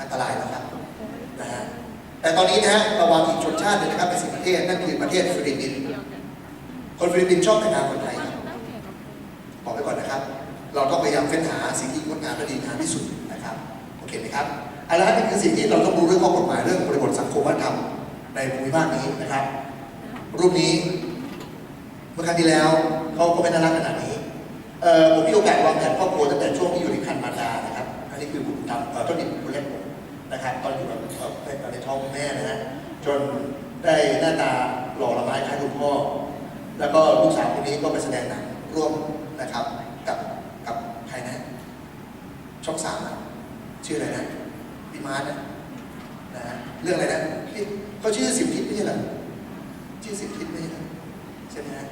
อันตรายนะครับนะฮะแต่ตอนนี้นะฮะระวังอีกชนชาติหนึงนะครับเป็นสิบประเทศนั่นคือประเทศฟิลิปปินส์คนฟิลิปปินส์ชอบแต่งงานคนไทยครับบอกไว้ก่อนนะครับ เราต้องพยายามเฟ้นหาสิ่งที่งดงามและดีงามที่สุดนะครับโอเคไหมครับอันนั้นนี่คือสิ่งที่เราต้องรู้เรื่องข้อกฎหมายเรื่องบริบทสังคมวัฒนธรรมในภูมิภาคนี้นะครับ รูปนี้เมื่อครั้งที่แล้วเขาก็ไม่น่ารักขนาดนี้เอ่อผมมีโอกาสวางแผนครอบครัวตั้งแต่ช่วงที่อยู่ในคันมารดานะครับอันนี้คือบุตรธรรมต้นดิบคนเล็กผม นะครับตอนอยู่กับในท้องแม่นะฮะจนได้หน้าตาหล่อละไม้คล้ายคุณพ่อแล้วก็ลูกสาวคนนี้ก็ไปแสดงหนังร่วมนะครับกับกับใครนะช่องสามชื่ออะไรนะพี่มาร์นะนะฮะเรื่องอะไรนะที่เขาชื่อสิบทิศไม่ใช่หรอชื่อสิบทิศไม่ใช่หรอใช่ไหมฮะ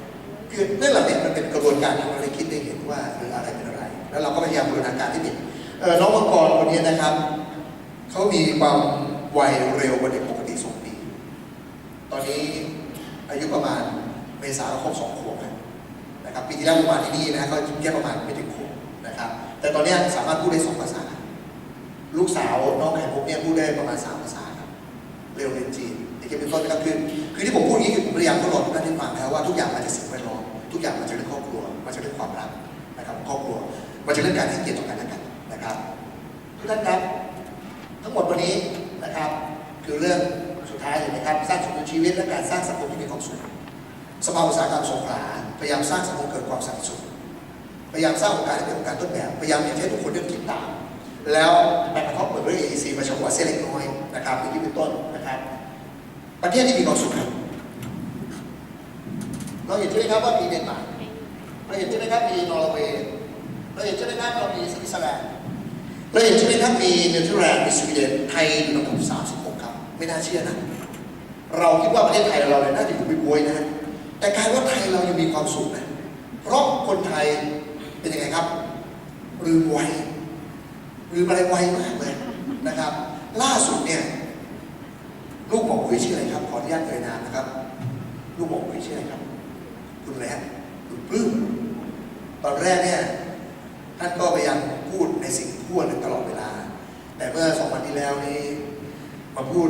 คือเรื่องเหล่านี้มันเป็นกระบวนการที่เราได้คิดได้เห็นว่าคืออะไรเป็นอะไร แล้วเราก็พยายามบูรณาการที่ดีเออน้องมังกรคนนี้นะครับ เขามีความไวเร็วกว่าเด็กปกติสองปี ตอนนี้อายุประมาณเมษาครบสองขวบนะครับปีที่แล้วประมาณที่นี่นะเขาแค่ประมาณไม่ถึงขวบนะครับ แต่ตอนนี้สามารถพูดได้สองภาษา ลูกสาวน้องไข่มุกเนี่ยพูดได้ประมาณสามภาษาครับเร็วเรียนจีนอย่างที่เป็นต้นนะครับคือคือที่ผมพูดอย่างนี้คือผมพยายามทดลองทุกท่านให้ฟังแล้วว่าทุกอย่างมาจากสิ่งแวดล้อมทุกอย่างมาจากเรื่องครอบครัวมาจากเรื่องความรักนะครับครอบครัวมาจากเรื่องการให้เกียรติต่อกันและกันนะครับทุกท่านครับ ทั้งหมดวันนี้นะครับ คือเรื่องสุดท้ายเลยนะครับสร้างสมดุลชีวิตและการสร้างสังคมที่มีความสุขสภาอุตสาหกรรมสงขลาพยายามสร้างสังคมเกิดความสันติสุขพยายามสร้างโอกาสให้เป็นโอกาสต้นแบบพยายามอยากให้ทุกคนได้คิดตามแล้วแบงก์กระเปิดด้วย AEC มาเฉพาะเส้นเล็กน้อยนะครับอย่างที่เป็นต้นนะครับ ประเทศที่มีความสุขเราเห็นใช่ไหมครับว่ามีเดนมาร์กเราเห็นใช่ไหมครับมีนอร์เวย์เราเห็นใช่ไหมครับเรามีสวิตเซอร์แลนด์ เราเห็นใช่ไหมครับมีเนเธอร์แลนด์มีสวีเดนไทยอยู่อันดับ36 ครับ ไม่น่าเชื่อนะ เราคิดว่าประเทศไทยเราเนี่ยน่าจะอยู่ไปบวยนะฮะแต่กลารว่าไทยเรายังมีความสุขนะเพราะคนไทยเป็นยังไงครับลืมไวลืมอะไรไวมากเลยนะครับ ล่าสุดเนี่ยลูกบอกคุยชื่ออะไรครับขออนุญาตเอ่ยนามนะครับ ลูกบอกคุยชื่ออะไรครับ คุณแรดคุณปลื้มตอนแรกเนี่ยท่านก็พยายามพูดในสิ่ง พูดตลอดเวลา แต่เมื่อสองวันที่แล้วนี้มาพูด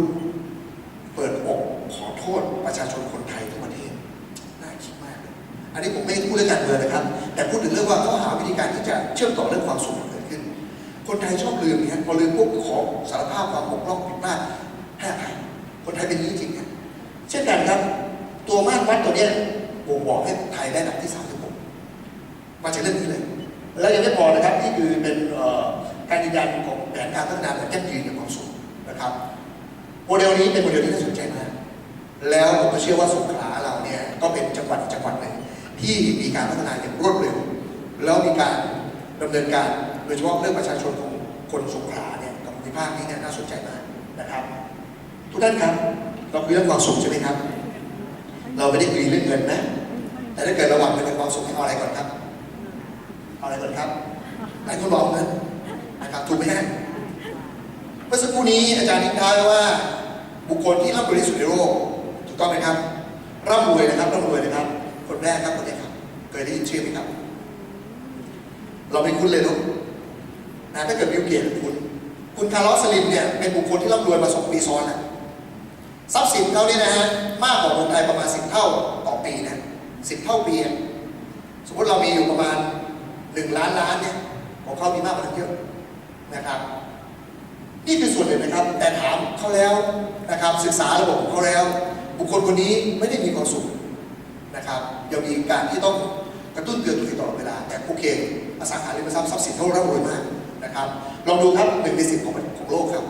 เปิดอกขอโทษประชาชนคนไทยทั้งประเทศน่าคิดมากเลยอันนี้ผมไม่ได้พูดเรื่องการเมืองนะครับ แต่พูดถึงเรื่องว่าเขาหาวิธีการที่จะเชื่อมต่อเรื่องความสุขเกิดขึ้น คนไทยชอบลืมนี่ยพอลืมปุ๊บขอสารภาพความบกพร่องผิดพลาดให้อภัยคนไทยเป็นอย่างนี้จริงนะเช่นกันครับ ตัวมาตรวัดตัวเนี้ยบ่งบอกให้ไทยได้อันดับที่36มาจากเรื่องนี้เลย แล้วยังไม่พอนะครับนี่คือเป็นเอ่อ การยืนยันของแผนการพัฒนาแบบยั่งยืนกับความสุขนะครับโมเดลนี้เป็นโมเดลที่น่าสนใจมากแล้วผมก็เชื่อว่าสงขลาเราเนี่ยก็เป็นจังหวัดจังหวัดหนึ่งที่มีการพัฒนาอย่างรวดเร็ว แล้วมีการดำเนินการโดยเฉพาะเรื่องประชาชนของคนสงขลาเนี่ยกับภูมิภาคนี้เนี่ยน่าสนใจมากนะครับ ทุกท่านครับเราคุยเรื่องความสุขใช่ไหมครับ เราไม่ได้คุยเรื่องเงินนะ แต่ถ้าเกิดระหว่างเงินกับความสุขให้เอาอะไรก่อนครับ เอาอะไรก่อนครับหลายคนบอกเงิ นะครับถูกไหมฮะเมื่อสักครู่นี้อาจารย์ทิ้งท้ายว่า บุคคลที่ร่ำรวยที่สุดในโลกถูกต้องไหมครับร่ำรวยนะครับร่ำรวยนะครับ คนแรกครับคนนี้ครับเคยได้ยินชื่อไหมครับ เราไม่คุ้นเลยลูกนะถ้าเกิดบิลเกตคุณคุณคาร์ลสลิมเนี่ยเป็นบุคคลที่ร่ำรวยมาสองปีซ้อนนะทรัพย์สินเขาเนี่ยนะฮะมากกว่าคนไทยประมาณสิบเท่าต่อปีนะสิบเท่าปีสมมติเรามีอยู่ประมาณหนึ่งล้านล้านเนี่ยของเขามีมากกว่าเยอะ นะครับ นี่คือส่วนหนึ่งนะครับ แต่ถามเขาแล้วนะครับ ศึกษาระบบเขาแล้ว บุคคลคนนี้ไม่ได้มีความสุขนะครับยังมีการที่ต้องกระตุ้นเตือนตัวเองตลอดเวลา แต่โอเคอสังหาริมทรัพย์ทรัพย์สินเขาร่ำรวยมากนะครับ ลองดูครับหนึ่งในสิบของของโลกครับ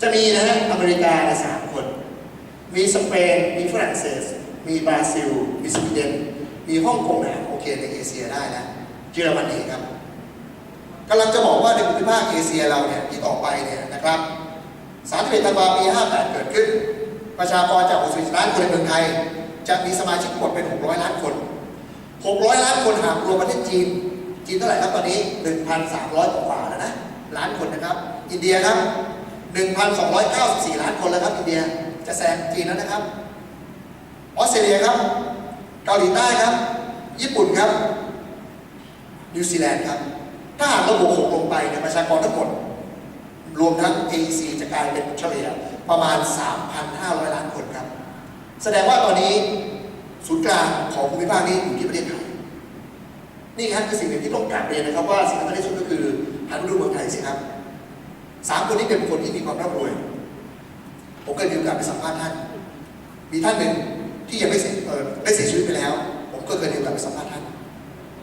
จะมีนะฮะอเมริกาสามคน มีสเปน มีฝรั่งเศส มีบราซิล มีสวีเดน มีฮ่องกงนะโอเคในเอเชียได้นะเยอรมนีครับ กำลังจะบอกว่าในภูมิภาคเอเชียเราเนี่ยที่ต่อไปเนี่ยนะครับ31ธันวาปี 58 เกิดขึ้น ประชากรจาก60ล้านคนในเมืองไทย จะมีสมาชิกทั้งหมดเป็น 600 ล้านคน 600 ล้านคนหากรวมประเทศจีน จีนเท่าไหร่ครับตอนนี้ 1,300 กว่าแล้วนะ ล้านคนนะครับ อินเดียครับ 1,294 ล้านคนแล้วครับอินเดีย จะแซงจีนแล้วนะครับ ออสเตรเลียครับ เกาหลีใต้ครับ ญี่ปุ่นครับ นิวซีแลนด์ครับ ถ้าเราบวกหกลงไปเนี่ยประชากรทั้งหมด รวมทั้ง AEC จะกลายเป็นเฉลี่ยประมาณ 3,500 ล้านคนครับ แสดงว่าตอนนี้ศูนย์กลางของภูมิภาคนี้อยู่ที่ประเทศไทย นี่ครับคือสิ่งหนึ่งที่ต้องกราบเรียนนะครับว่าสิ่งสำคัญที่สุดก็คือหันดูเมืองไทยสิครับสามคนนี้เป็นคนที่มีความร่ำรวย ผมเคยมีโอกาสไปสัมภาษณ์ท่าน มีท่านหนึ่งที่ยังไม่เสียได้เสียชีวิตไปแล้ว ผมก็เคยมีโอกาสไปสัมภาษณ์ท่าน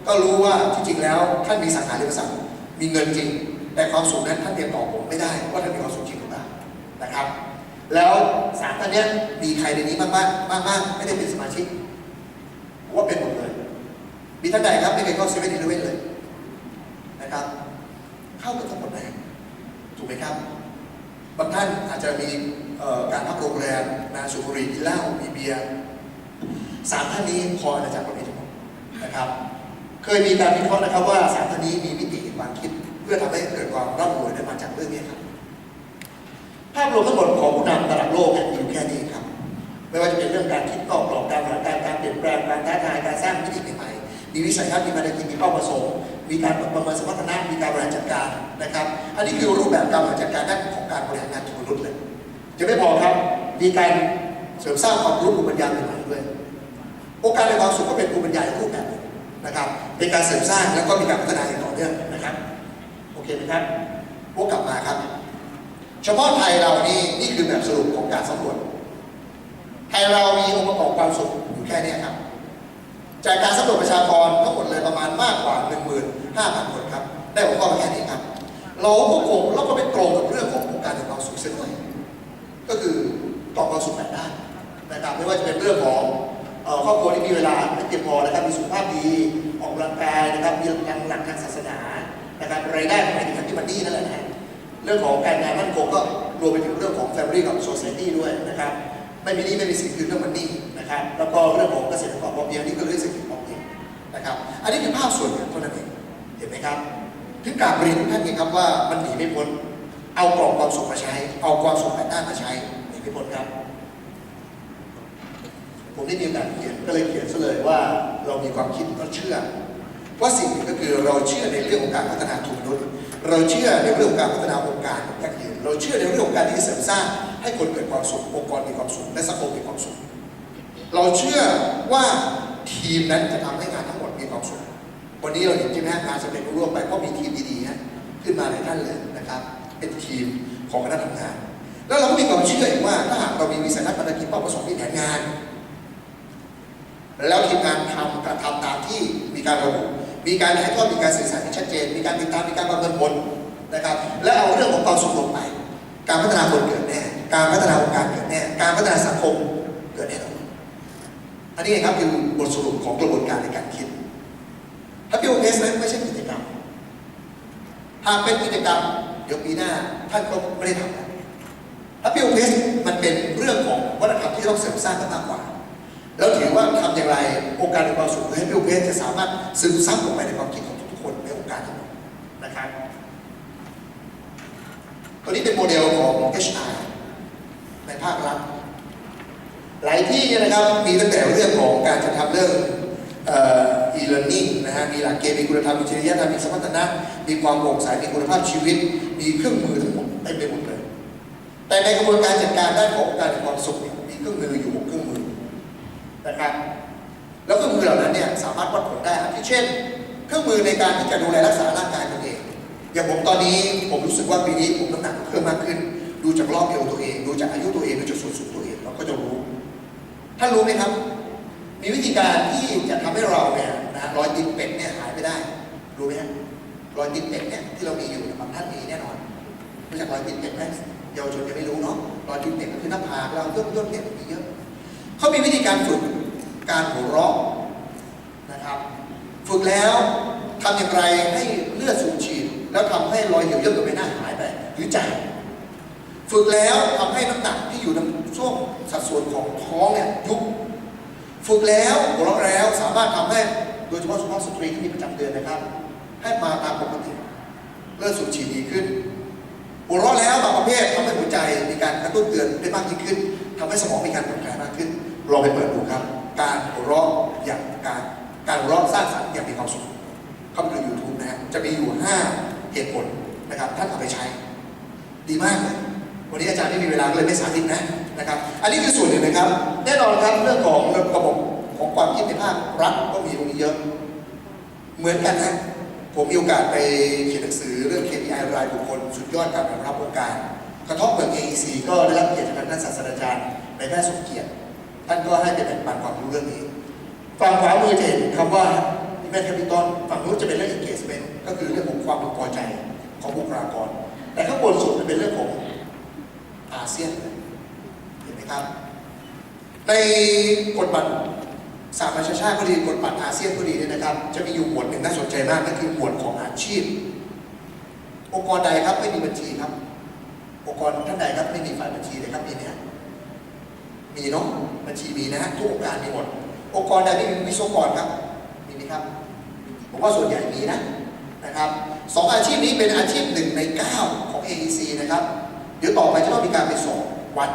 ก็รู้ว่าที่จริงแล้วท่านมีสังหาริมทรัพย์มีเงินจริง แต่ความสุขนั้นท่านเรียนตอบผมไม่ได้ว่าท่านมีความสุขจริงหรือเปล่านะครับ แล้วสามท่านนี้มีใครในนี้บ้างบ้างบ้างบ้างไม่ได้เป็นสมาชิกว่าเป็นหมดเลย มีท่านใดครับไม่เคยเข้าเซเว่นอีเลเว่นเลยนะครับ เข้ากันทั้งหมดเลยถูกไหมครับบางท่านอาจจะมีการพักโรงแรมนาสูบบุหรี่กินเหล้ามีเบียร์สามท่านนี้พออาณาจักรประเทศทั้งหมดนะครับ เคยมีการวิเคราะห์นะครับว่าสามท่านนี้มีมิติความคิด เพื่อทำให้เกิดความร่ำรวยได้มาจากเรื่องนี้ครับ ภาพรวมทั้งหมดของผู้นำระดับโลกเนี่ยมีอยู่แค่นี้ครับ ไม่ว่าจะเป็นเรื่องการคิดนอกกรอบการบริหารการการเปลี่ยนแปลงการท้าทายการสร้างมิติใหม่ๆมีวิสัยทัศน์มีมาตรฐานมีเป้าประสงค์มีการประเมินสมรรถนะมีการบริหารจัดการนะครับ อันนี้คือรูปแบบการบริหารจัดการด้านของการบริหารงานของมนุษย์เลยจะไม่พอครับมีการเสริมสร้างความรู้ภูมิปัญญาใหม่ๆด้วย โอกาสในความสุขก็เป็นภูมิปัญญาอีกรูปแบบ นะครับเป็นการเสริมสร้างแล้วก็มีการพัฒนาอย่างต่อเนื่องนะครับโอเคไหมครับพวกกลับมาครับ เฉพาะไทยเรานี่นี่คือแบบสรุปของการสำรวจไทยเรามีองค์ประกอบความสุขอยู่แค่นี้ครับ จากการสำรวจประชากรทั้งหมดเลยประมาณมากกว่า 15,000 คนครับ ได้หัวข้อแค่นี้ครับ เราก็คงเราก็ไปตรงกับเรื่องขององค์การแห่งความสุขเส้นหน่อยก็คือกรอบความสุขแปดด้านนะครับไม่ว่าจะเป็นเรื่องของ ครอบครัวที่มีเวลาม่เพียงพอนะครับมีสุขภาพดีออกกำลังกายนะครับมีหลักหลักทางศาสนานะครับรายได้ของหมายถึงที่มันดีนั่นแหละนะเรื่องของการงานมั่นคงก็รวมไปถึงเรื่องของ Family กับ Society ด้วยนะครับไม่มีนี้ไม่มีสินคือเรื่องมันนี่นะครับแล้วก็เรื่องของเกษตรกรพอเพียงนี่ก็เรื่องเศรษฐกิจพอเพียงนะครับอันนี้คือภาพส่วนหนึ่งเท่านั้นเองเห็นไหมครับถึงกราบเรียนทุกท่านเองครับว่ามันหนีไม่พ้นเอากรอบความสุขมาใช้ เอาความสุขแปดด้านมาใช้หนีไม่พ้นครับ ผมได้มีโอกาสเขียนก็เลยเขียนซะเลยว่าเรามีความคิดเราเชื่อว่าสิ่งหนึ่งก็คือเราเชื่อในเรื่องของการพัฒนาทุนนุษย์เราเชื่อในเรื่องของการพัฒนาองค์การยั่งยืนเราเชื่อในเรื่องของการที่เสริมสร้าง ให้คนเกิดความสุของค์กรมีความสุขและสังคมมีความสุขเราเชื่อว่าทีมนั้นจะทำให้งานทั้งหมดมีความสุขวันนี้เราเห็นใช่ไหมงานสำเร็จรุ่ร่วงไปเพราะมีทีมดีๆฮะขึ้นมาในท่านเลยนะครับ เป็นทีมของคณะทำงาน แล้วเราก็มีความเชื่ออีกว่าถ้าหากเรามีวิสัยทัศน์ภารกิจเป้าประสงค์มีแผนงาน แล้วทีมงานทำการทำตามที่มีการระบุ มีการถ่ายทอดมีการสื่อสารที่ชัดเจน มีการติดตาม มีการประเมินผลนะครับ และเอาเรื่องของความสุขลงไป การพัฒนาคนเกิดแน่ การพัฒนาองค์การเกิดแน่ การพัฒนาสังคมเกิดแน่นอนอันนี้เองครับคือบทสรุปของกระบวนการในการคิดถ้าพิโอเอสนั้นไม่ใช่กิจกรรม หากเป็นกิจกรรมเดี๋ยวปีหน้าท่านก็ไม่ได้ทำแล้วถ้าพิโอเอสมันเป็นเรื่องของวัฒนธรรมที่ต้องเสริมสร้างกันมากกว่า แล้วถือว่าทำอย่างไรโอการในความสุขให้พิโอเอสจะสามารถซึมซับลงไปในความคิดของทุกๆคนในองค์การทั้งหมดนะครับตัวนี้เป็นโมเดลของ HR ในภาครัฐหลายที่นะครับมีตั้งแต่เรื่องของการจะทำเรื่องเอ่อ e-learning นะฮะมีหลักเกณฑ์มีคุณธรรมมีจริยธรรมมีสมรรถนะมีความโปร่งใสมีคุณภาพชีวิต มีเครื่องมือทั้งหมดเต็มไปหมดเลย แต่ในกระบวนการจัดการด้านของอการความสุขมีเครื่องมืออยู่หกเครื่องมือ นะครับ แล้วเครื่องมือเหล่านั้นเนี่ยสามารถวัดผลได้อาทิเช่น เครื่องมือในการที่จะดูแลรักษาร่างกายตัวเอง อย่างผมตอนนี้ผมรู้สึกว่าปีนี้ผมน้ำหนักเพิ่มมากขึ้น ดูจากรอบเอวตัวเอง ดูจากอายุตัวเองดูจากส่วนสูงตัวเองเราก็จะรู้ท่านรู้ไหมครับ มีวิธีการที่จะทำให้เราเนี่ยนะรอยติดเป็ดเนี่ยหายไปได้รู้ไหมฮะรอยติดเป็ดเนี่ยที่เรามีอยู่เนี่ยบางท่านมีแน่นอนรู้จักรอยติดเป็ดไหมเยาวชนยังไม่รู้เนาะรอยติดเป็ดก็คือหน้าผากเราย่นย่นเนี่ยมีเยอะ เขามีวิธีการฝึกการหัวเราะนะครับ ฝึกแล้วทำอย่างไรให้เลือดสูบฉีด แล้วทำให้รอยเหี่ยวย่นบนใบหน้าหายไปหรือใจฝึกแล้วทำให้น้ำหนักที่อยู่ในช่วงสัดส่วนของท้องเนี่ยยุบฝึกแล้วหัวเราะแล้วสามารถทำให้โดยเฉพาะสุภาพสตรีที่มีประจำเดือนนะครับ ให้มาตามปกติเลือดสูบฉีดดีขึ้นหัวเราะแล้วบางประเภททำให้หัวใจมีการกระตุ้นเตือนได้มากยิ่งขึ้นทำให้สมองมีการผ่อนคลายมากขึ้น ลองไปเปิดดูครับ การหัวเราะอย่างการการหัวเราะสร้างสรรค์อย่างมีความสุขเข้าไปดู YouTube นะฮะจะมีอยู่ 5 เหตุผลนะครับท่านเอาไปใช้ ดีมากเลยวันนี้อาจารย์ไม่มีเวลาก็เลยไม่สาธิตนะนะครับ อันนี้คือส่วนหนึ่งนะครับ แน่นอนครับเรื่องของระบบของความคิดในภาครัฐก็มีตรงนี้เยอะ เหมือนกันนะผมมีโอกาสไปเขียนหนังสือเรื่อง KPI รายบุคคล สุดยอดการรับองค์การ กระทบเมือง AEC ก็ได้รับเกียรติจากท่านศาสตราจารย์ในแพทย์สมเกียรติ ท่านก็ให้ไปแบ่งปันความรู้เรื่องนี้ ฝั่งขวามือจะเห็นคำว่า human capital ฝั่งนู้นจะเป็นเรื่อง engagement ก็คือเรื่องของความพอใจของบุคลากร แต่ข้างบนสุดมันเป็นเรื่องของอาเซียนเห็นไหมครับ ในกฎบัตรสหประชาชาติก็ดีกฎบัตรอาเซียนก็ดีเนี่ยนะครับ จะมีอยู่หมวดหนึ่งน่าสนใจมากนั่นคือหมวดของอาชีพ องค์กรใดครับไม่มีบัญชีครับ องค์กรท่านใดครับไม่มีฝ่ายบัญชีเลยครับมีเนี่ย มีเนาะบัญชีมีนะฮะทุกองค์การมีหมด องค์กรใดไม่มีวิศวกรครับ มีไหมครับ ผมว่าส่วนใหญ่มีนะนะครับสองอาชีพนี้เป็นอาชีพหนึ่งในเก้าของ AEC นะครับ เดี๋ยวต่อไปจะต้องมีการไปสอบวัด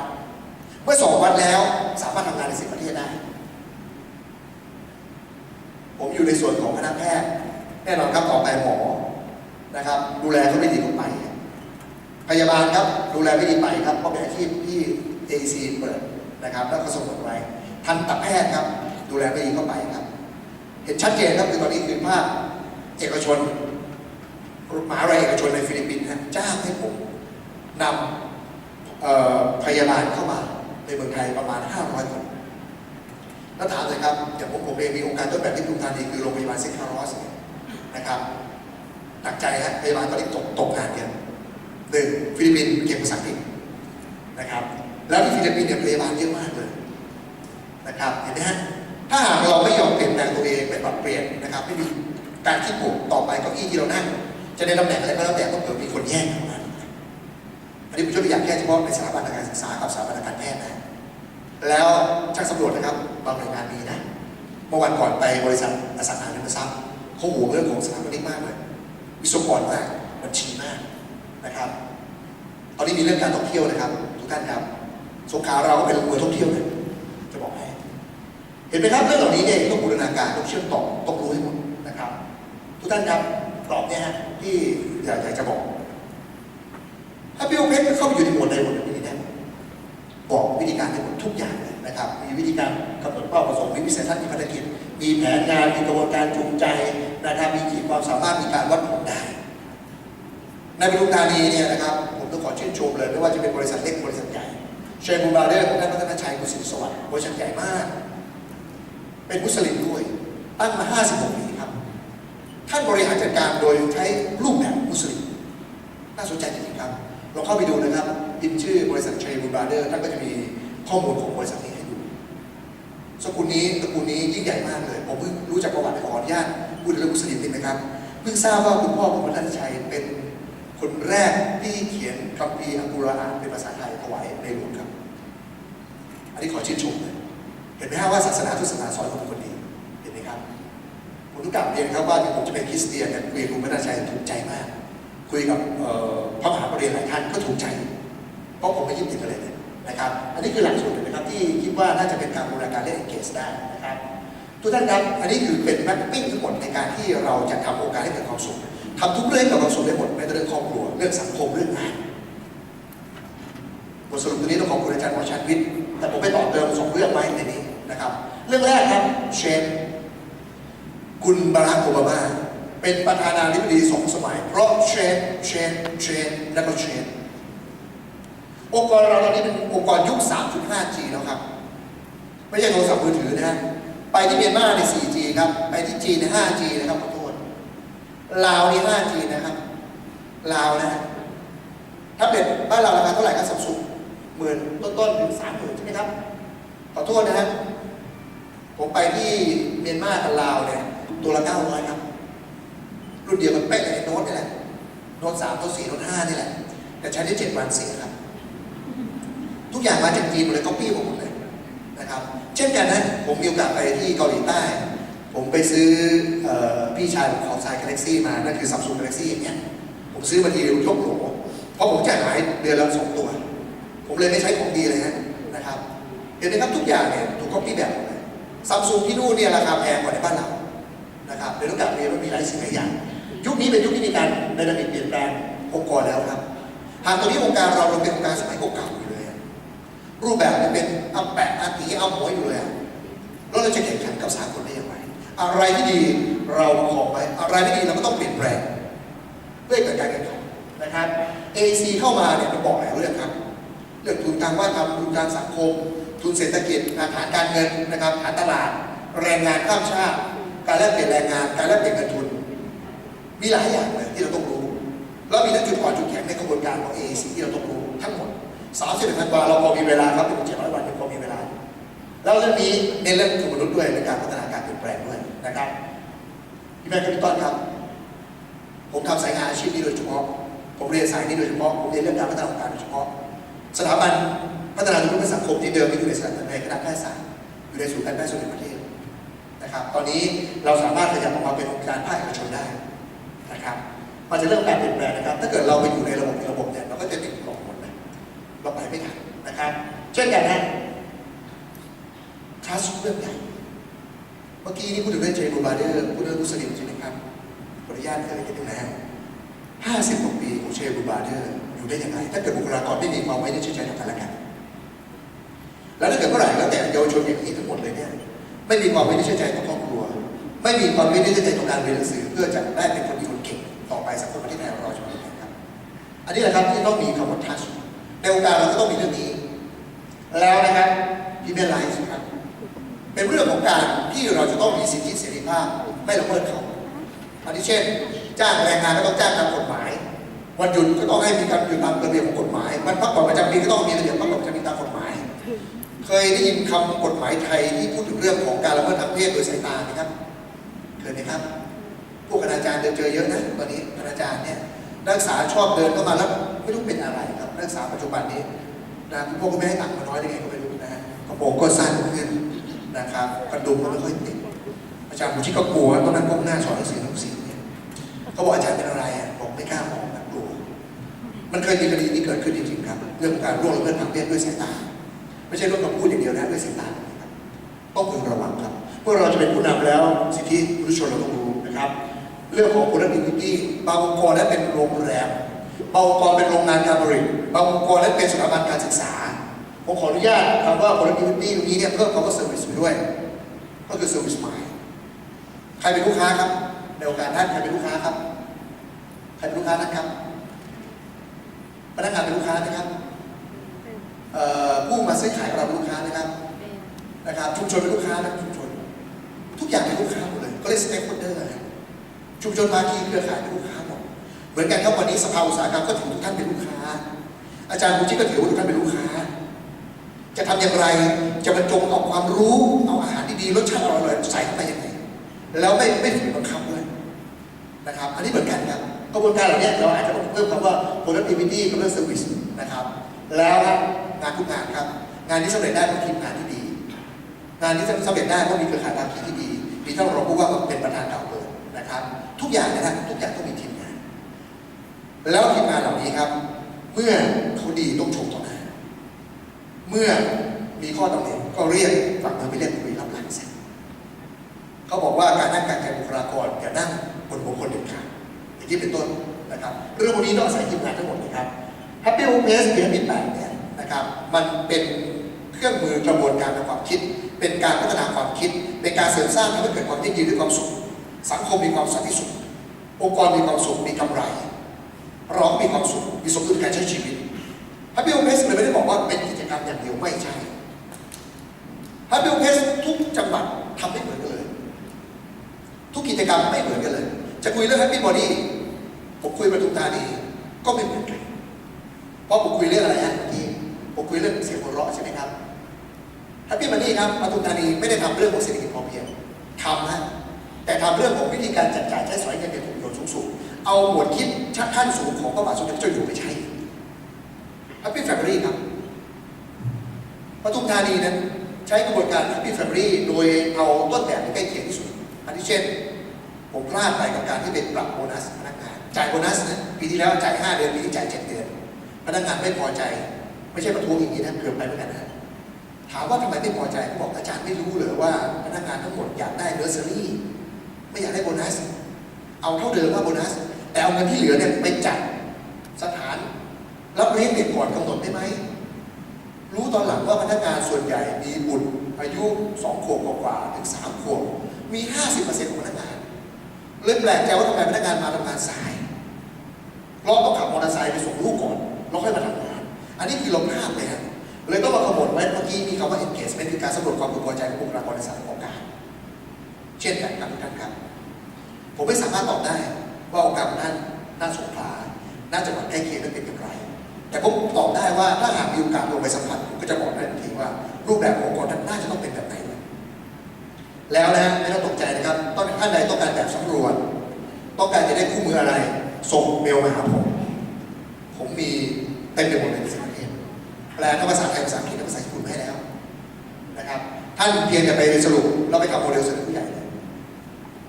เมื่อสอบวัดแล้วสามารถทำงานในสิบประเทศได้ ผมอยู่ในส่วนของคณะแพทย์แน่นอนครับต่อไปหมอนะครับ ดูแลเขาไม่ดีก็ไป พยาบาลครับดูแลไม่ดีไปครับเพราะเป็นอาชีพที่ AEC เปิด นะครับ แล้วก็ส่งผลไว้ทันตแพทย์ครับ ดูแลไม่ดีก็ไปครับ เห็นชัดเจนครับคือตอนนี้คือภาพเอกชนมหาวิทยาลัยเอกชนในฟิลิปปินส์ฮะจ้างให้ผมนำพยาบาลเข้ามาในเมืองไทยประมาณ 500 คนแล้วถามเลยครับอย่างผมผมเองมีองค์การต้นแบบที่กรุงธานีคือโรงพยาบาลเซนต์คาร์ลอสเนี่ยนะครับหนักใจฮะพยาบาลตอนนี้ตกตกงานกันหนึ่งฟิลิปปินส์เก่งภาษาอังกฤษนะครับ แล้วที่ฟิลิปปินส์เนี่ยพยาบาลเยอะมากเลยนะครับเห็นไหมฮะถ้าหากเราไม่ยอมเปลี่ยนแปลงตัวเองไม่ปรับเปลี่ยนนะครับไม่มีการคิดบวกต่อไปเก้าอี้ที่เรานั่งจะได้ตำแหน่งอะไรก็แล้วแต่ก็เกิดมีคนแย่งเข้ามาอันนี้ผมยกตัวอย่างแค่เฉพาะในสถาบันการศึกษากับสถาบันการแพทย์นะแล้วช่างสำรวจนะครับบางหน่วยงานมีนะเมื่อวันก่อนไปบริษัทอสังหาริมทรัพย์เขาห่วงเรื่องของสถาปนิกมากเลยวิศวกรมากบัญชีมากนะครับตอนนี้มีเรื่องการท่องเที่ยวนะครับ ทุกท่านครับ สงขลาเราก็เป็นเมืองท่องเที่ยวเลยจะบอกให้ เห็นไหมครับเรื่องเหล่านี้เนี่ยต้องบูรณาการต้องเชื่อมต่อต้องรู้ให้หมดนะครับ ทุกท่านครับกรอบเนี่ยฮะที่อยากจะบอก ถ้าพี่โอเพชรเข้าไปอยู่ในหมวดใดหมวดหนึ่งนี้เนี่บอกวิธีการทั้งหมดทุกอย่างเลยนะครับ มีวิธีการกำหนดเป้าประสงค์มีวิสัยทัศน์มีภารกิจ มีแผนงานมีกระบวนการจูงใจนะครับมีขีดความสามารถมีการวัดผลได้ในปทุมธานีเนี่ยนะครับผมต้องขอชื่นชมเลยไม่ว่าจะเป็นบริษัทเล็กบริษัท เชฟบูบาเดอร์ของท่านพัฒนาชัยกุศิลสวัสดิ์บริษัทใหญ่มาก เป็นมุสลิมด้วย ตั้งมา 56 ปีครับ ท่านบริหารจัดการโดยใช้รูปแบบมุสลิม น่าสนใจจริงๆครับลองเข้าไปดูนะครับพิมพ์ชื่อบริษัทเชฟบูบาเดอร์ท่านก็จะมีข้อมูลของบริษัทนี้ให้ดู สกุลนี้ตระกูลนี้ยิ่งใหญ่มากเลย ผมเพิ่งรู้จักประวัติขออนุญาตพูดเรื่องมุสลิมนิดนะครับ เพิ่งทราบว่าคุณพ่อคุณพัฒนชัยเป็นคนแรกที่เขียนคัมภีร์อัลกุรอานเป็นภาษาไทยถวายในหลวงครับ นนี้ขอชื่นชมเลยเห็นไหมฮะว่าศาสนาทุกศาสนาสอนคนคนดีเห็นไหมครับผมต้องกลับเรียนครับว่าถึงผมจะเป็นคริสเตียนแต่คุยกับคุณพัฒนชัยถูกใจมาก คุยกับพระมหาปรริญญาหลายท่านก็ถูกใจ เพราะผมไม่ยึดติดอะไรเลยนะครับ อันนี้คือหลักสูตรนะครับที่คิดว่าน่าจะเป็นการบูรณาการเล่นเกสได้นะครับทุกท่านครับอันนี้คือเป็นแมปปิ้งทั้งหมดในการที่เราจะทำโอกาสให้เกิดความสุขทำทุกเรื่องเกิดความสุขได้หมดไม่ว่าเรื่องครอบครัวเรื่องสังคมเรื่องงานบทสรุปตัวนี้ต้องขอบคุณอาจารย์หมอชาญวิทย์ แต่ผมไปต่อเติมสองเรื่องไว้ในนี้นะครับ เรื่องแรกครับเชนคุณบารักโอบามาเป็นประธานาธิบดีสองสมัย เพราะเชนเชนเชนและก็เชนองค์กรเราตอนนี้เป็นองค์กรยุค 3.5G แล้วครับ ไม่ใช่โทรศัพท์มือถือนะฮะไปที่เมียนมาใน 4G ครับ ไปที่จีนใน 5G นะครับขอโทษลาวใน 5G นะครับลาวนะฮะถ้าเป็นบ้านเราราคาเท่าไหร่ครับสับสุง หมื่นต้นๆถึงสามหมื่นใช่ไหมครับ ขอโทษนะฮะผมไปที่เมียนมากับลาวเนี่ยตัวละ900ครับ รุ่นเดียวกันเป๊ะกับไอ้โน้ตนี่แหละโน้ตสามโน้ตสี่โน้ตห้านี่แหละ แต่ใช้ได้เจ็ดวันเสียครับ ทุกอย่างมาจากจีนหมดเลยก็ปี้ผมหมดเลยนะครับ เช่นกันนะผมมีโอกาสไปที่เกาหลีใต้ ผมไปซื้ออพี่ชายของของไซกาแล็กซี่มานั่นคือซัมซุงกาแล็กซี่อย่างเงี้ยผมซื้อมาทีเดียกโหลเพราะผมจ่ายหายเดือนละสองตัว ผมเลยไม่ใช้ของดีเลยฮะนะครับ เห็นไหมครับทุกอย่างเนี่ยถูกก๊อปปี้แบบหมดเลยซัมซุงที่นู่นเนี่ยราคาแพงกว่าในบ้านเรานะครับเดี๋ยวต้องกลับเรียนว่ามีหลายสิ่งหลายอย่าง ยุคนี้เป็นยุคที่มีการไดนามิกเปลี่ยนแปลงองค์กรแล้วครับ หากตอนนี้องค์การเราเราเป็นองค์การสมัยเก่าๆอยู่เลย รูปแบบยังเป็นอาแปะอาตีอาหมวยอยู่เลยอะแล้วเราจะแข่งขันกับสากลได้อย่างไร อะไรที่ดีเราขอไว้อะไรที่ดีเราก็ต้องเปลี่ยนแปลงเพื่อเกิดการแข่งขันนะครับ AC เข้ามาเนี่ยมันบอกหลายเรื่องครับ เรื่องทุนทางว่าทำทุนการสังคม ทุนเศรษฐกิจฐานการเงินนะครับฐานตลาด แรงงานข้ามชาติ การแลกเปลี่ยนแรงงาน การแลกเปลี่ยนเงินทุน มีหลายอย่างเลยที่เราต้องรู้ แล้วมีทั้งจุดอ่อนจุดแข็งในกระบวนการของ AAC ที่เราต้องรู้ทั้งหมด31ธันวาเราพอมีเวลาครับเป็น700วันยังพอมีเวลา แล้วเรื่องนี้เน้นเรื่องของมนุษย์ด้วยในการพัฒนาการเปลี่ยนแปลงด้วยนะครับพี่แม่ครับพี่ต้นครับ ผมทำสายงานอาชีพนี้โดยเฉพาะ ผมเรียนสายนี้โดยเฉพาะ ผมเรียนเรื่องการพัฒนาองค์การโดยเฉพาะ สถาบันพัฒนาคุณภาพสังคมที่เดิมที่อยู่ในสถาบันในคณะแพทยศาสตร์อยู่ในศูนย์การแพทย์ส่วนในประเทศนะครับ ตอนนี้เราสามารถขยับออกมาเป็นองค์การภาคเอกชนได้นะครับมันจะเริ่มการเปลี่ยนแปลงนะครับ ถ้าเกิดเราไปอยู่ในระบบในระบบเนี่ยเราก็จะติดกล่องหมดนะเราไปไม่ทันนะครับเช่นกันนะคลาสเรื่องใหญ่เมื่อกี้นี่พูดถึงเรื่องเจนูบาเดอร์พูดเรื่องมุสลิมใช่ไหมครับขออนุญาตเอ่ยนิดนึงนะฮะห้าสิบกว่าปีของเชนูบาเดอร์ อยู่ได้ยังไงถ้าเกิดบุคลากรไม่มีความไว้เนื้อเชื่อใจต่อกันและกันแล้วถ้าเกิดเมื่อไหร่แล้วแต่เยาวชนอย่างนี้ทั้งหมดเลยเนี่ยไม่มีความไว้เนื้อเชื่อใจต่อครอบครัว ไม่มีความไว้เนื้อเชื่อใจต่อการเรียนหนังสือ เพื่อจะได้เป็นคนดีคนเก่งต่อไปสังคมประเทศไทยของเราจะเป็นยังไงครับ อันนี้แหละครับที่ต้องมีคำว่าทัชในองค์การเราก็ต้องมีเรื่องนี้ แล้วนะครับพิเมลไลซ์ครับเป็นเรื่องของการที่เราจะต้องมีสิทธิเสรีภาพไม่ละเมิดเขาอันนี้เช่น จ้างแรงงานก็ต้องจ้างตามกฎหมาย วันหยุดก็ต้องให้มีการหยุดตามระเบียบของกฎหมายวันพักผ่อนประจำปีก็ต้องมีระเบียบพักผ่อนประจำปีตามกฎหมาย เคยได้ยินคำกฎหมายไทยที่พูดถึงเรื่องของการละเมิดทางเพศโดยสายตาไหมครับเคยไหมครับ พวกอาจารย์เดินเจอเยอะนะตอนนี้อาจารย์เนี่ยนักศึกษาชอบเดินเข้ามาแล้วไม่รู้เป็นอะไรครับนักศึกษาปัจจุบันนี้นะคุณพ่อคุณแม่ให้ตังค์มาน้อยได้ไงก็ไม่รู้นะฮะกระโปรงก็สั้นขึ้นนะครับกระดุมก็ไม่ค่อยติดอาจารย์ผู้ชิก็กลัวตอนนั้นก้มหน้าสอนหนังสือหนังสือเนี่ยเขาบอกอาจารย์เป็นอะไรอะบอกไม่กล้ามองนะ มันเคยมีคดีนี้เกิดขึ้นจริงๆครับ เรื่องของการร่วงละเมิดทางเพศด้วยสายตา ไม่ใช่ร่วมกับพูดอย่างเดียวนะด้วยสายตานะครับต้องพึงระวังครับเมื่อเราจะเป็นผู้นำแล้วสิทธิมนุษยชนเราต้องรู้นะครับ เรื่องของ productivity บางองค์กรนั้นเป็นโรงแรมบางองค์กรเป็นโรงงานการผลิตบางองค์กรนั้นเป็นสถาบันการศึกษาผมขออนุญาตคำว่า productivity ตรงนี้เนี่ยเพิ่มคำว่า service ไปด้วย ก็คือ service mind ใครเป็นลูกค้าครับ ในองค์การท่านใครเป็นลูกค้าครับ ใครเป็นลูกค้าท่านครับ พนักงานเป็นลูกค้านะครับเอ่อผู้มาซื้อขายกับเราเป็นลูกค้านะครับนะครับชุมชนเป็นลูกค้านะชุมชน ทุกอย่างเป็นลูกค้าหมดเลยก็เลยสเต็กโฮเดอร์ชุมชนภาคีเครือข่ายเป็นลูกค้าหมดเหมือนกันครับวันนี้สภาอุตสาหกรรมก็ถือทุกท่านเป็นลูกค้า อาจารย์บุญชิตก็ถือว่าทุกท่านเป็นลูกค้า จะทำอย่างไรจะบรรจงเอาความรู้เอาอาหารดีๆรสชาติอร่อยๆใส่เข้าไปยังไงแล้วไม่ไม่ฝืนบังคับด้วยนะครับ อันนี้เหมือนกันครับ กระบวนการเหล่านี้เราอาจจะต้องเพิ่มคำว่า productivity กับเรื่อง service นะครับ แล้วครับงานทุกงานครับ งานที่สำเร็จได้ต้องทีมงานที่ดี งานที่จะสำเร็จได้ต้องมีเครือข่ายภาคีที่ดี มีท่านรองผู้ว่าเป็นประธานเก่าเลยนะครับ ทุกอย่างนะครับทุกอย่างต้องมีทีมงาน แล้วทีมงานเหล่านี้ครับ เมื่อเขาดีต้องชมต่อหน้าเมื่อมีข้อตำหนิก็เรียกฝั่งเธอไปเรียกคุยรับหลังเสร็จเขาบอกว่า อย่างนี้เป็นต้นนะครับ เรื่องพวกนี้ต้องอาศัยทีมงานทั้งหมดนะครับ Happy Home Place หรือ Happy 8เนี่ยนะครับ มันเป็นเครื่องมือกระบวนการทางความคิด เป็นการพัฒนาความคิด เป็นการเสริมสร้างให้เกิดความยั่งยืนด้วยความสุข สังคมมีความสันติสุข องค์กรมีความสุข มีกำไรราก็มีความสุข มีสมดุลการใช้ชีวิต Happy Home Place เลยไม่ได้บอกว่าเป็นกิจกรรมอย่างเดียวไม่ใช่ Happy Home Place ทุกจังหวัดทำไม่เหมือนกันเลย ทุกกิจกรรมไม่เหมือนกันเลย จะคุยเรื่อง Happy Body ผมคุยปทุมธานีก็ไม่เหมือนกันเพราะผมคุยเรื่องอะไรฮะเมื่อกี้ผมคุยเรื่องเสียงหัวเราะใช่ไหมครับ Happy Money ครับปทุมธานีไม่ได้ทำเรื่องของเศรษฐกิจพอเพียงทำฮะแต่ทำเรื่องของวิธีการจัดจ่ายใช้สอยเงินเป็นประโยชน์สูงสุดเอาหมวดคิดชักขั้นสูงของพระบาทสมเด็จะเจ้าอยู่ไปใช้ Happy Family ครับปทุมธานีนั้นใช้กระบวนการ Happy Family โดยเอาต้นแบบที่ใกล้เคียงที่สุดอันที่เช่น ผมพลาดไปกับการที่เป็นปรับโบนัสพนักงาน จ่ายโบนัสนะปีที่แล้วจ่าย 5 เดือนปีนี้จ่าย 7 เดือน พนักงานไม่พอใจ ไม่ใช่ประท้วงอย่างนี้นะเกือบไปเหมือนกันนะถามว่าทำไมไม่พอใจเขาบอกอาจารย์ไม่รู้เหรอว่าพนักงานทั้งหมดอยากได้เนอร์เซอรี่ไม่อยากได้โบนัส เอาเท่าเดิมว่าโบนัส แต่เอาเงินที่เหลือเนี่ยไปจัดสถานรับเลี้ยงเด็กก่อนกำหนดได้ไหมรู้ตอนหลังว่าพนักงานส่วนใหญ่มีบุตรอายุสองขวบกว่าถึงสามขวบมี 50%ของพนักงานเลยแปลกใจว่าทำไมพนักงานมาทำงานสาย เพราะต้องขับมอเตอร์ไซค์ไปส่งลูกก่อนแล้วค่อยมาทำงาน อันนี้คือเราพลาดเลยฮะเลยต้องมาขบวนไว้เมื่อกี้มีคำว่า engagement คือการสำรวจความพึงพอใจของบุคลากรในสถานประกอบการ เช่นกันครับทุกท่านครับ ผมไม่สามารถตอบได้ว่าองค์การของท่านน่าสงขลาน่าจะหวัดใกล้เคียงนั้นเป็นอย่างไร แต่ผมตอบได้ว่าถ้าหากมีโอกาสลงไปสัมผัสผมก็จะบอกได้ทันทีว่า รูปแบบขององค์กรนั้นน่าจะต้องเป็นแบบไหน แล้วนะฮะไม่ต้องตกใจนะครับต้องท่านใดต้องการแบบสำรวจ ต้องการจะได้คู่มืออะไร ส่งเมลมาหาผม ผมมีเต็มไปหมดเลยในสิ่งนี้แปลทั้งภาษาไทยภาษาอังกฤษและภาษาญี่ปุ่นให้แล้วนะครับท่านเพียงแต่ไปสรุปแล้วไปทำโมเดลเสนอผู้ใหญ่เลย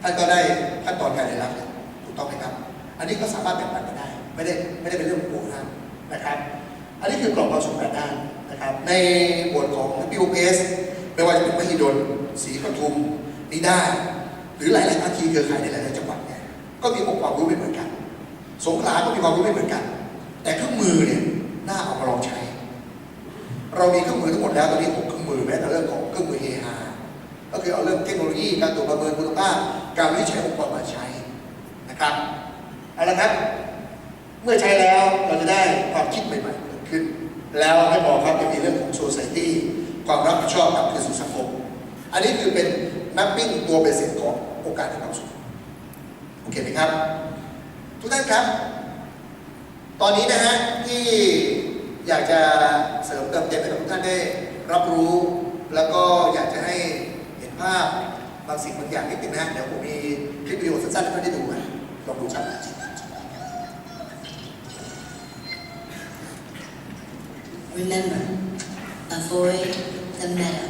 ท่านก็ได้ขั้นตอนการเรียนรู้แล้วถูกต้องไหมครับ อันนี้ก็สามารถแบ่งปันกันได้ ไม่ได้ไม่ได้เป็นเรื่องของโกนนะครับ อันนี้คือกล่องความสุขแปดด้านนะครับ ในบทของ WPS ไม่ว่าจะเป็นมหิดลศรีปทุมนิด้าหรือหลาย ๆ ภาคีเครือข่ายในหลาย ๆ จังหวัดเนี่ยก็มีองค์ความรู้ไม่เหมือนกัน สงขลาก็มีความรู้ไม่เหมือนกัน แต่เครื่องมือเนี่ยน่าเอามาลองใช้ เรามีเครื่องมือทั้งหมดแล้วตอนนี้ผมเครื่องมือแม้แต่เรื่องของเครื่องมือเฮฮาก็คือเอาเรื่องเทคโนโลยีการตรวจประเมินคุณภาพการวิจัยองค์กรมาใช้นะครับเอาละครับเมื่อใช้แล้วเราจะได้ความคิดใหม่ๆเกิดขึ้น แล้วให้บอกครับจะมีเรื่องของ society ความรับผิดชอบกับคืนสู่สังคม อันนี้คือเป็น mapping ตัวเบสิกของโอกาสในความสุขโอเคไหมครับ ทุกท่านครับ ตอนนี้นะฮะที่อยากจะเสริมเติมเต็มให้กับทุกท่านได้รับรู้ แล้วก็อยากจะให้เห็นภาพบางสิ่งบางอย่างนิดนึงนะเดี๋ยวผมมีคลิปวิดีโอสั้นๆให้ท่านได้ดูนะลองดูครับ Remember, avoid the meta.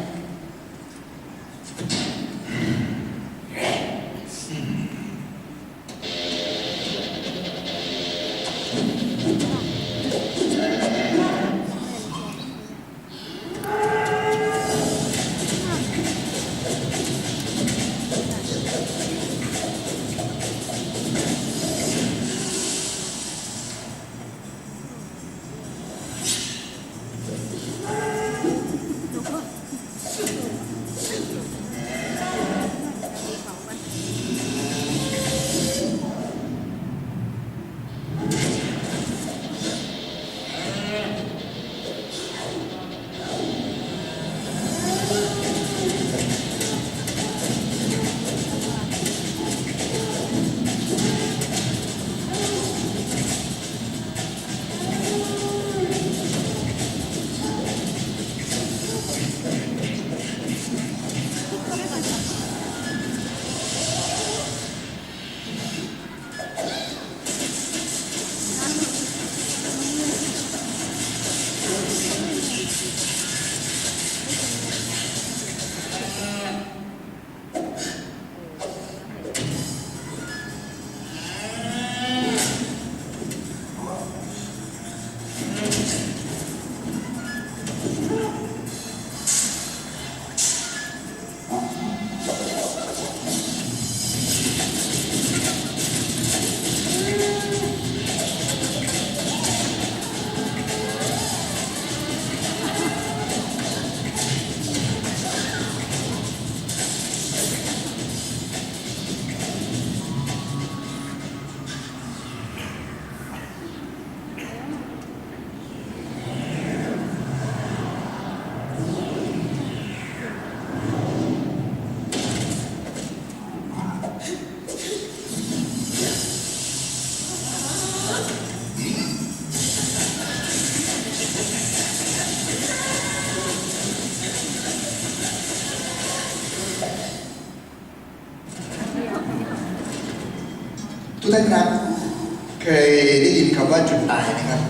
ว่าจุดตายไหมครับ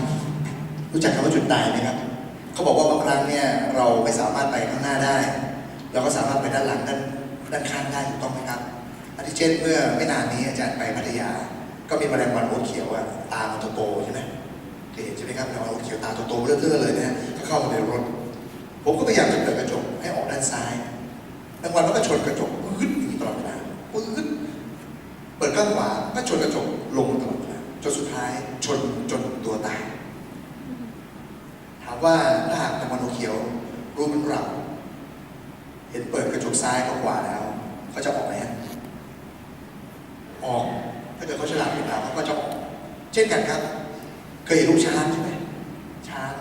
รู้จักคำว่าจุดตายไหมครับเขาบอกว่าบางครั้งเนี่ยเราไม่สามารถไปข้างหน้าได้ เราก็สามารถไปด้านหลังด้านด้านข้างได้ถูกต้องไหมครับอาทิเช่นเมื่อไม่นานนี้อาจารย์ไปพัทยา ก็มีแมลงวันโอตเขียวอะตามันโตๆใช่ไหมเคยเห็นใช่ไหมครับแมลงวันโอตเขียวตาโตๆเลื่อะๆเลยนะฮะก็เข้ามาในรถ ผมก็พยายามจะเปิดกระจกให้ออกด้านซ้ายแมลงวันมันก็ชนกระจกปึ๊ดอย่างนี้ตลอดเวลาปึ๊ดเปิดข้างขวาก็ชนกระจก นสุดท้ายชนจนตัวตาย ถามว่าถ้าหากตะวันโอเขียวรู้มือนเราเห็นเปิดกระจกซ้ายก็ขวาแล้วเขาจะออกไหมฮะออกถ้าเกิดเขาฉลาดเป็นเราเขาก็จะออกเช่นกันครับ เคยเห็นลูกช้างใช่ไหมช้าง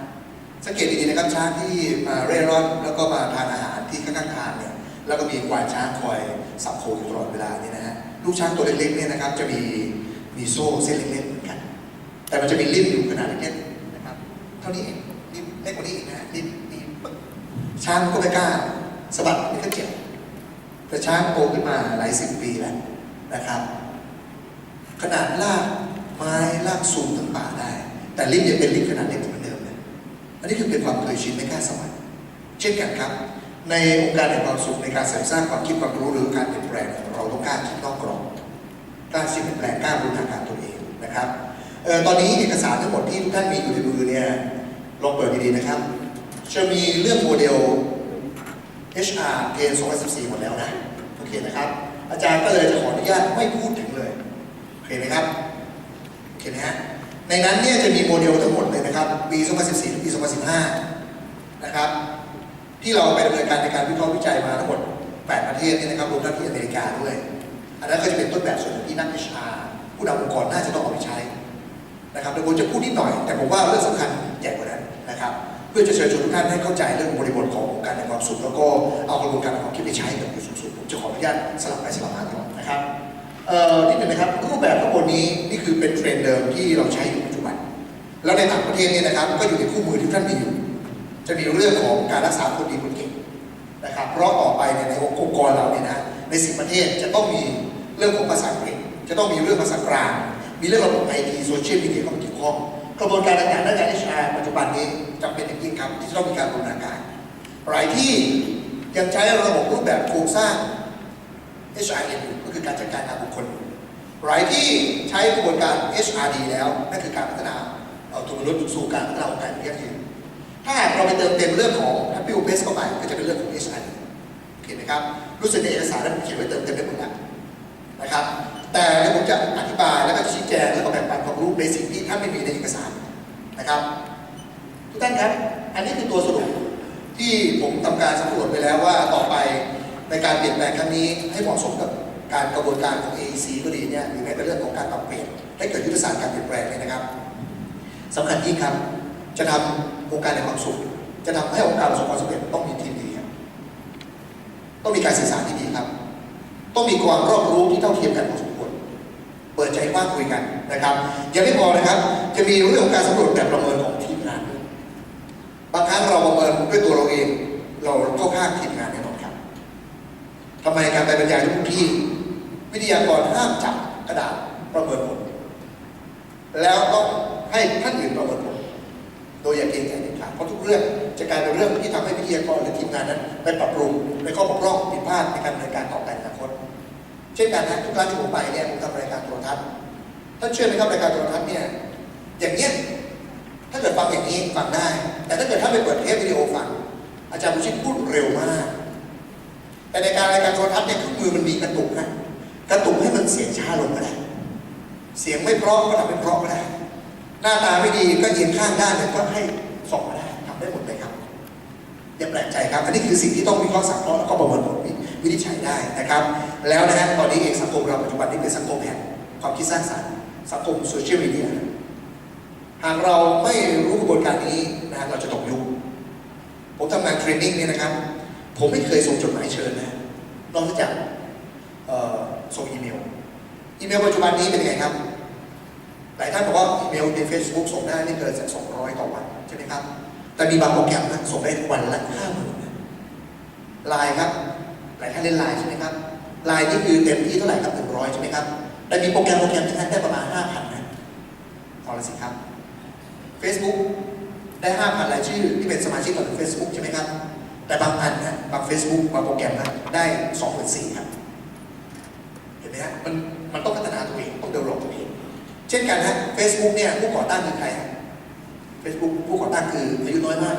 สังเกตดีๆนะครับช้างที่มาเร่ร่อนแล้วก็มาทานอาหารที่ข้างๆทางเนี่ยแล้วก็มีควานช้างคอยสับโคอยู่ตลอดเวลาเนี่ยนะฮะลูกช้างตัวเล็กๆเนี่ยนะครับจะมีมีโซ่เส้นเล็กเหมือนกัน แต่มันจะมีริมอยู่ขนาดเล็กนะครับ เท่านี้เองริมเล็กกว่านี้อีกนะริ่มนี่ปึ๊บช้างก็ไม่กล้าสะบัดไม่ก็เจ็บแต่ช้างโตขึ้นมาหลายสิบปีแล้วนะครับ ขนาดลากไม้ลากสูงทั้งป่าได้ แต่ลิ้นยังเป็นลิ้นขนาดเล็กเหมือนเดิมเลยอันนี้คือเป็นความเคยชินไม่กล้าสวรรค์เช่นกันครับ ในองค์การแห่งความสุขในการเสริมสร้างความคิดความรู้หรือการเปลี่ยนแปลงเราต้องกล้าคิดนอกกรอบกล้าสิ่งเปลี่ยนแปลงกล้าบูรณาการตัวเองนะครับ เออตอนนี้เอกสารทั้งหมดที่ทุกท่านมีอยู่ในมือเนี่ยลองเปิดดีๆนะครับ จะมีเรื่องโมเดล HR เกณฑ์2014 หมดแล้วนะ โอเคนะครับ อาจารย์ก็เลยจะขออนุญาตไม่พูดถึงเลย โอเคไหมครับ โอเคไหมฮะ ในนั้นเนี่ยจะมีโมเดลทั้งหมดเลยนะครับ ปี 2014 ถึงปี 2015 นะครับ ที่เราไปดำเนินการในการวิเคราะห์วิจัยมาทั้งหมด 8 ประเทศเนี่ยนะครับ รวมทั้งที่อเมริกาด้วย อันนั้นก็จะเป็นต้นแบบส่วนหนึ่งที่นัก HR ผู้นำองค์กรน่าจะต้องเอาไปใช้ นะครับเดี๋ยวผมจะพูดนิดหน่อย แต่ผมว่าเรื่องสำคัญใหญ่กว่านั้นนะครับเพื่อจะเชิญชวนทุกท่านให้เข้าใจเรื่องบริบทขององค์การในความสุขแล้วก็เอากระบวนการของความคิดไปใช้กับจุดสูงสุดผมจะขออนุญาตสลับไปสลับมาก่อนนะครับเอ่อนิดหนึ่งนะครับรูปแบบข้างบนนี้นี่คือเป็นเทรนด์เดิมที่เราใช้อยู่ปัจจุบัน แล้วในต่างประเทศเนี่ยนะครับก็อยู่ในคู่มือที่ท่านมีอยู่ จะมีเรื่องของการรักษาคนดีคนเก่งนะครับเพราะต่อไปเนี่ยในองค์กรเราเนี่ยนะในสิบประเทศจะต้องมีเรื่องของภาษาอังกฤษจะต้องมีเรื่องภาษากลาง มีเรื่องระบบไอทีโซเชียลมีเดียเข้ามาเกี่ยวข้องกระบวนการต่างๆด้านการ HR ปัจจุบันนี้จำเป็นอย่างยิ่งครับที่จะต้องมีการบูรณาการรายที่ยังใช้ระบบรูปแบบโครงสร้าง HRM อยู่ก็คือการจัดการงานบุคคลรายที่ใช้กระบวนการ HRD แล้วนั่นคือการพัฒนาเอ่อตัวมนุษย์สู่การพัฒนาองค์การอย่ยั่งยืนถ้าเราไปเติมเต็มเรื่องของ Happy Workplace เข้าไปก็จะเป็นเรื่องของ HRD โอเคไหมครับ รู้สึกในเอกสารนั้นผมเขียนไว้เติมเต็มได้หมดแล้วนะครับ แต่ผมจะอธิบายแล้วก็ชี้แจงแล้วก็แบ่งปันความรู้ในสิ่งที่ท่านไม่มีในเอกสารนะครับ ทุกท่านครับ อันนี้คือตัวสรุปที่ผมทำการสำรวจไปแล้วว่าต่อไปในการเปลี่ยนแปลงครั้งนี้ให้เหมาะสมกับการกระบวนการของ AEC ก็ดีเนี่ยหรือแม้แต่เรื่องของการปรับเปลี่ยนให้เกิดยุทธศาสตร์การเปลี่ยนแปลงเนี่ยนะครับสำคัญยิ่งครับจะทำองค์การในความสุข จะทำให้องค์การประสบความสำเร็จต้องมีทีมดีครับต้องมีการสื่อสารที่ดีครับ ต้องมีความรอบรู้ที่เท่าเทียมกันพอสมาคุยกันนะครับยังไม่พอนะครับ จะมีเรื่องของการสำรวจแบบประเมินของทีมงานบางครั้งเราประเมินด้วยตัวเราเอง เราเข้าข้างทีมงานแน่นอนครับทำไมการไปบรรยายทุกที่ วิทยากรห้ามจับกระดาษประเมินผลแล้วต้องให้ท่านอื่นประเมินผลโดยอย่าเกรงใจเด็ดขาดเพราะทุกเรื่องจะกลายเป็นเรื่องที่ทำให้วิทยากรหรือทีมงานนั้นไปปรับปรุงในข้อบกพร่องผิดพลาดในการดำเนินการต่อไปในอนาคต เช่นกันนะทุกครั้งที่ผมไปเนี่ยผมทำรายการโทรทัศน์ ท่านเชื่อไหมครับรายการโทรทัศน์เนี่ยอย่างเงี้ยถ้าเกิดฟังอย่างนี้ฟังได้ แต่ถ้าเกิดท่านไปเปิดเทปวิดีโอฟัง อาจารย์บุชิตพูดเร็วมาก แต่ในการรายการโทรทัศน์เนี่ยเครื่องมือมันมีกระตุกนะกระตุกให้มันเสียงช้าลงก็ได้ เสียงไม่เพราะก็ทำให้เพราะก็ได้ หน้าตาไม่ดีก็เอียงข้างด้านเนี่ยก็ให้ส่องมาได้ทำได้หมดเลยครับอย่าแปลกใจครับ อันนี้คือสิ่งที่ต้องวิเคราะห์สังเคราะห์แล้วก็ประเมินผลวินิจฉัยได้นะครับ แล้วนะฮะตอนนี้เองสังคมเราปัจจุบันนี้เป็นสังคมแห่งความคิดสร้างสรรค์ สังคมโซเชียลมีเดียหากเราไม่รู้กระบวนการนี้นะเราจะตกยุค ผมทำงานเทรนนิ่งเนี่ยนะครับ ผมไม่เคยส่งจดหมายเชิญนะนอกจากส่งอีเมล อีเมลปัจจุบันนี้เป็นยังไงครับ หลายท่านบอกว่าอีเมลใน Facebook ส่งได้ไม่เกินสักสองร้อยต่อวันใช่ไหมครับ แต่มีบางโปรแกรมนะส่งได้วันละห้าหมื่นไลน์ครับ หลายท่านเล่นไลน์ใช่ไหมครับไลน์นี่คือเต็มที่เท่าไหร่ครับหนึ่งร้อยใช่ไหมครับ แต่มีโปรแกรมโปรแกรมที่ท่านได้ประมาณห้าพันะพอละสิครับ Facebook ได้ห้าพันรายชื่อที่เป็นสมาชิกของ Facebook ใช่ไหมครับ แต่บางอันนะบาง Facebook บางโปรแกรมนะได้สองหมื่นสี่ครับ เห็นไหมฮะมันมันต้องพัฒนาตัวเองต้องเดเวลอปตัวเอง เช่นกันฮะ Facebook เนี่ยผู้ก่อตั้งคือใครฮะ Facebook ผู้ก่อตั้งคืออายุน้อยมาก